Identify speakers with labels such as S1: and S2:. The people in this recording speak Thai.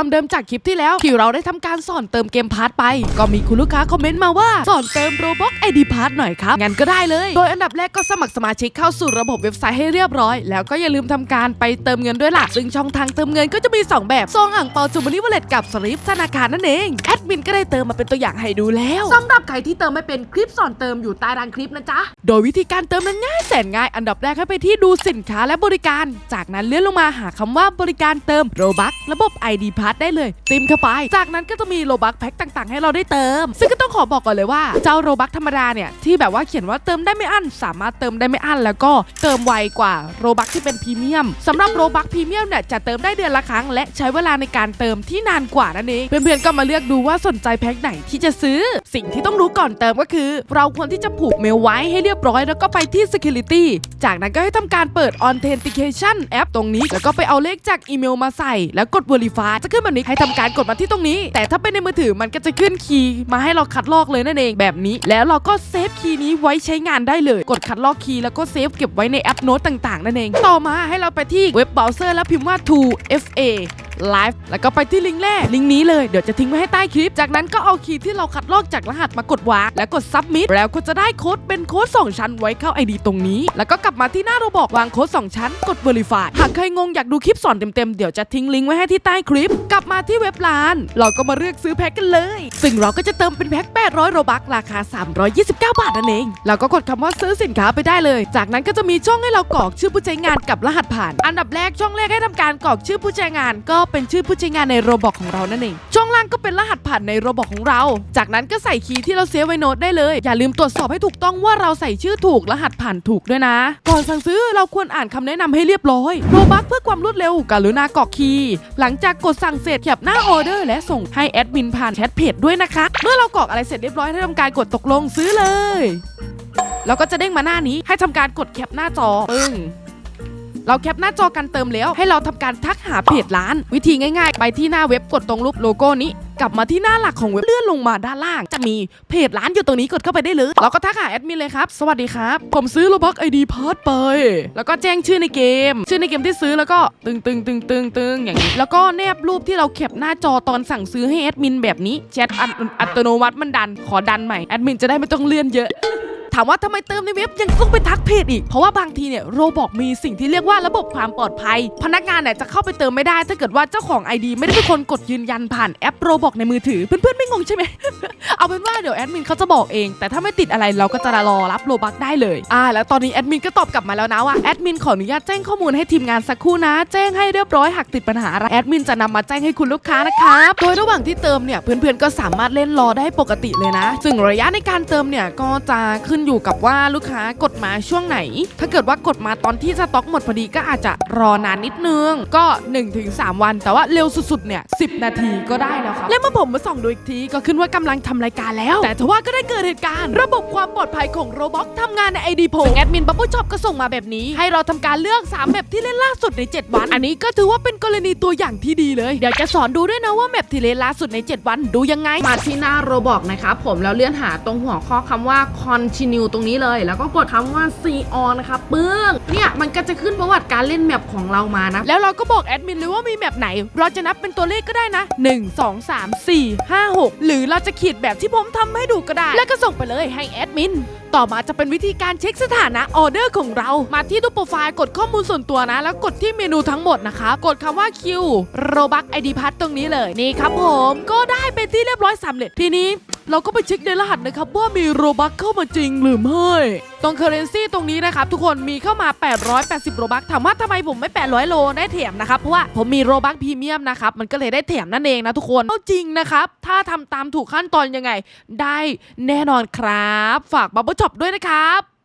S1: ความเดิมจากคลิปที่แล้วที่เราได้ทำการสอนเติมเกมพาร์ทไป ก็มีคุณลูกค้าคอมเมนต์มาว่าสอนเติมโรบ็อกไอดีพาร์ทหน่อยครับ งั้นก็ได้เลย โดยอันดับแรกก็สมัครสมาชิกเข้าสู่ระบบเว็บไซต์ให้เรียบร้อย แล้วก็อย่าลืมทำการไปเติมเงินด้วยล่ะ ซึ่งช่องทางเติมเงินก็จะมี 2 แบบซองอ่างเปาจูมานีวอลเล็ตกับสลิปธนาคารนั่นเองแอดมินก็ได้เติมมาเป็นตัวอย่างให้ดูแล้วสำหรับใครที่เติมไม่เป็นคลิปสอนเติมอยู่ใต้ด้านคลิปนะจ๊ะโดยวิธีการเติมนั้นง่ายแสนง่าย อันดับแรกให้ไปที่ดูสินค้าและบริการ จากนั้นเลื่อนลงมาหาคำว่าบริการเติมโรบักระบบ ID p a s s ได้เลยติมเข้าไป จากนั้นก็จะมีโรบักแพ็คต่างๆ ให้เราได้เติม ซึ่งก็ต้องขอบอกก่อนเลยว่าเจ้าโรบักธรรมดาเนี่ยที่แบบว่าเขียนว่าเติมได้ไม่อั้นสามารถเติมได้ไม่อั้นแล้วก็เติมไวกว่าโรบักที่เป็นพรีเมียมสำหรับโรบักพรีเมียมเนี่ยจะเติมได้เดือนละครั้ง และใช้เวลาในการเติมที่นานกว่านั่นเองเพื่อนๆก็มาเลือกดูว่าสนใจแพ็คไหนที่จะซื้อ สิ่งที่ต้องรู้ก่อนเติมก็คือ เราควรที่จะผูกเมลไว้ให้เรียบร้อยแล้วก็ไปที่ security จากนั้นก็ให้ทำการเปิด authentication แอปตรงนี้ แล้วก็ไปเอาเลขจากอีเมลมาใส่ แล้วกด verify จะขึ้นแบบนี้ให้ทำการกดมาที่ตรงนี้ แต่ถ้าเป็นในมือถือมันก็จะขึ้นคีย์มาให้เราคัดลอกเลยนั่นเองแบบนี้ แล้วเราก็เซฟคีย์นี้ไว้ใช้งานได้เลย กดคัดลอกคีย์แล้วก็เซฟเก็บไว้ในแอปโน้ตต่างๆนั่นเอง ต่อมาให้เราไปที่เว็บเบราว์เซอร์แล้วพิมพ์ว่า 2FA Live แล้วก็ไปที่ลิงก์แรกลิงก์นี้เลยเดี๋ยวจะทิ้งไว้ให้ใต้คลิป จากนั้นก็เอาคีย์ที่เราคัดลอกจากรหัสมากดวาง แล้วกด submit แล้วก็จะได้โค้ดเป็นโค้ด2 ชั้นไว้เข้า ID ตรงนี้ แล้วก็กลับมาที่หน้าเราบอกวางโค้ด2 ชั้น กด verify หากใครงงอยากดูคลิปสอนเต็มๆเดี๋ยวจะทิ้งลิงก์ไว้ให้ที่ใต้คลิป กลับมาที่เว็บร้าน เราก็มาเลือกซื้อแพ็คกันเลย ซึ่งเราก็จะเติมเป็นแพ็ค800โรบักราคา 329 บาทนั่นเองแล้วก็กดคำว่าซื้อสินค้าไปได้เลย จากนั้นก็จะมีช่องให้เรากรอกชื่อผู้ใช้งานกับรหัสผ่าน อันดับแรกช่องแรกให้ทำการกรอกชื่อผู้ใช้งานก็เป็นชื่อผู้ใช้งานในโรบอกของเรานั่นเอง ช่องล่างก็เป็นรหัสผ่านในโรบอกของเรา จากนั้นก็ใส่คีย์ที่เราเซฟไว้โน้ตได้เลย อย่าลืมตรวจสอบให้ถูกต้องว่าเราใส่ชื่อถูกรหัสผ่านถูกด้วยนะ ก่อนสั่งซื้อเราควรอ่านคำแนะนำให้เรียบร้อยโรบักเพื่อความรวดเร็วกรุณากรอกคีย์หลังจากกดสั่งเสร็จแคปหน้าออเดอร์ และส่งให้แอดมินผ่านแชทเพจด้วยนะคะเมื่อเรากรอกอะไรเสร็จเรียบร้อยให้ทำการกดตกลงซื้อเลยแล้วก็จะเด้งมาหน้านี้ให้ทำการกดแคปหน้าจอปึ้ง เราแคปหน้าจอกันเติมแล้ว ให้เราทำการทักหาเพจร้าน วิธีง่ายๆ ไปที่หน้าเว็บกดตรงรูปโลโก้นี้กลับมาที่หน้าหลักของเว็บเลื่อนลงมาด้านล่าง จะมีเพจร้านอยู่ตรงนี้กดเข้าไปได้เลยเราก็ทักหาแอดมินเลยครับ สวัสดีครับ ผมซื้อโลบ็อกไอดีพาร์ทไป แล้วก็แจ้งชื่อในเกม ชื่อในเกมที่ซื้อแล้วก็ตึงตึงตึงตึงตึงอย่างนี้ แล้วก็แนบรูปที่เราแคปหน้าจอตอนสั่งซื้อให้แอดมินแบบนี้แชทอัตอัตโนมัติมันดัน ขอดันใหม่แอดมินจะได้ไม่ต้องเลื่อนเยอะ ถามว่าทำไมเติมในเว็บยังต้องไปทักเพจอีก เพราะว่าบางทีเนี่ยโรบอกมีสิ่งที่เรียกว่าระบบความปลอดภัย พนักงานเนี่ยจะเข้าไปเติมไม่ได้ ถ้าเกิดว่าเจ้าของ ID ไม่ได้เป็นคนกดยืนยันผ่านแอปโรบอกในมือถือ เพื่อนๆไม่งงใช่ไหม เอาเป็นว่าเดี๋ยวแอดมินเขาจะบอกเอง แต่ถ้าไม่ติดอะไรเราก็จะรอรับโรบักได้เลยอ่าแล้วตอนนี้แอดมินก็ตอบกลับมาแล้วนะว่าแอดมินขออนุญาตแจ้งข้อมูลให้ทีมงานสักครู่นะ แจ้งให้เรียบร้อยหากติดปัญหาอะไรแอดมินจะนำมาแจ้งให้คุณลูกค้านะครับโดยระหว่างที่เติมเนี่ยเพื่อนๆก็สามารถเล่นรอได้ปกติเลยนะ ซึ่งระยะในการเติมเนี่ยก็จะขึ้นอยู่กับว่าลูกค้ากดมาช่วงไหน ถ้าเกิดว่ากดมาตอนที่สต็อกหมดพอดีก็อาจจะรอนานนิดนึงก็ 1-3 วัน แต่ว่าเร็วสุดๆเนี่ย10 นาทีก็ได้แล้วครับและเมื่อผมมาส่องดูอีกทีก็ขึ้นว่ากำลังทำรายการแล้ว แต่ทว่าก็ได้เกิดเหตุการณ์ ระบบความปลอดภัยของโรบ็อกทำงานใน ID ผมแอดมินบับเบิ้ลช็อปก็ส่งมาแบบนี้ ให้เราทำการเลือก 3 แมปที่เล่นล่าสุดใน 7 วัน อันนี้ก็ถือว่าเป็นกรณีตัวอย่างที่ดีเลย เดี๋ยวจะสอนดูด้วยนะว่าแมปที่เล่นล่าสุดใน 7 วันดูยังไง
S2: มาที่หน้าโรบอกนะครับผมแล้วเลื่อนหาตรงหัวข้อคำว่า continue ตรงนี้เลย แล้วก็กดคำว่า see on นะครับปึ้งเนี่ยมันก็จะขึ้นประวัติการเล่นแมปของเรามานะ
S1: แล้วเราก็บอกแอดมินเลยว่ามีแมปไหน เราจะนับเป็นตัวเลขก็ได้นะ 1 2 3 4 5 6 หรือเราจะขีดแบบที่ผมทำให้ดูก็ได้ แล้วก็ส่งไปเลยให้แอดมิน ต่อมาจะเป็นวิธีการเช็คสถานะออเดอร์ของเรา มาที่รูปโปรไฟล์กดข้อมูลส่วนตัวนะ แล้วกดที่เมนูทั้งหมดนะคะกดคำว่าคิวโรบักไอดีพัทตรงนี้เลยนี่ครับผม ก็ได้เป็นที่เรียบร้อยสำเร็จทีนี้ เราก็ไปเช็คในรหัสนะครับ ว่ามีโรบักเข้ามาจริงหรือไม่ตรงเคอร์เรนซีตรงนี้นะครับ ทุกคนมีเข้ามา 880 โรบักถามว่าทำไมผมไม่ 800 โลได้แถมนะครับ เพราะว่าผมมีโรบักพรีเมียมนะครับ มันก็เลยได้แถมนั่นเองนะทุกคนเอาจริงนะครับ ถ้าทำตามถูกขั้นตอนยังไง ได้แน่นอนครับ ฝากบับเบิลช็อปด้วยนะครับ